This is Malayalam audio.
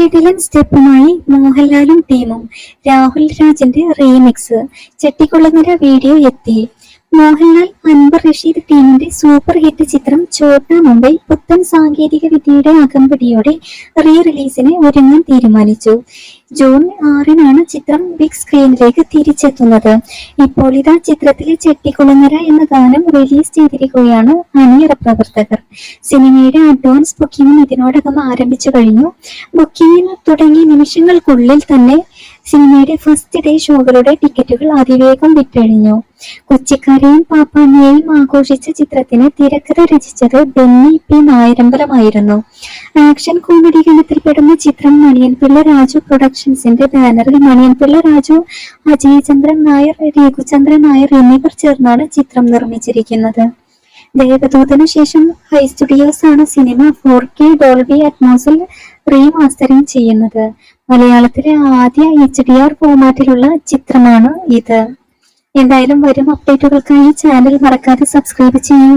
കിടിലൻ സ്റ്റെപ്പുമായി മോഹൻലാലും ടീമും രാഹുൽ രാജന്റെ റീമിക്സ്. ചെട്ടിക്കുളങ്ങര വീഡിയോ എത്തി. മോഹൻലാൽ അൻവർ റഷീദ് ടീമിന്റെ സൂപ്പർ ഹിറ്റ് ചിത്രം ചോട്ടാ മുംബൈ പുത്തൻ സാങ്കേതിക വിദ്യയുടെ അകമ്പടിയോടെ റീ റിലീസിന് ഒരുങ്ങാൻ തീരുമാനിച്ചു. ജൂൺ ആറിനാണ് ചിത്രം ബിഗ് സ്ക്രീനിലേക്ക് തിരിച്ചെത്തുന്നത്. ഇപ്പോൾ ഇതാ ചിത്രത്തിലെ ചെട്ടിക്കുളങ്ങര എന്ന ഗാനം റിലീസ് ചെയ്തിരിക്കുകയാണ് അണിയറ പ്രവർത്തകർ. സിനിമയുടെ അഡ്വാൻസ് ബുക്കിംഗും ഇതിനോടകം ആരംഭിച്ചു കഴിഞ്ഞു. ബുക്കിംഗ് തുടങ്ങിയ നിമിഷങ്ങൾക്കുള്ളിൽ തന്നെ സിനിമയുടെ ഫസ്റ്റ് ഡേ ഷോകളുടെ ടിക്കറ്റുകൾ അതിവേഗം വിറ്റഴിഞ്ഞു. കൊച്ചിക്കാരെയും പാപ്പാനെയും ആഘോഷിച്ച ചിത്രത്തിന് തിരക്കഥ രചിച്ചത് ബെന്നി പി നായരമ്പലമായിരുന്നു. ആക്ഷൻ കോമഡി ഗണത്തിൽപ്പെടുന്ന ചിത്രം മണിയൻപിള്ള രാജു പ്രൊഡക്ഷൻസിന്റെ ബാനറിൽ മണിയൻപിള്ള രാജു അജയചന്ദ്രൻ നായർ രഘുചന്ദ്രൻ നായർ എന്നിവർ ചേർന്നാണ് ചിത്രം നിർമ്മിച്ചിരിക്കുന്നത്. ദേവദൂതനു ശേഷം ഹൈ സ്റ്റുഡിയോസ് ആണ് സിനിമ ഫോർ കെ ഡോൾബി അറ്റ്മോസിൽ റീമാസ്റ്ററിംഗ് ചെയ്യുന്നത്. മലയാളത്തിലെ ആദ്യ എച്ച് ഡി ആർ ഫോമാറ്റിലുള്ള ചിത്രമാണ് ഇത്. എന്തായാലും വരും അപ്ഡേറ്റുകൾക്കായി ചാനൽ മറക്കാതെ സബ്സ്ക്രൈബ് ചെയ്യൂ.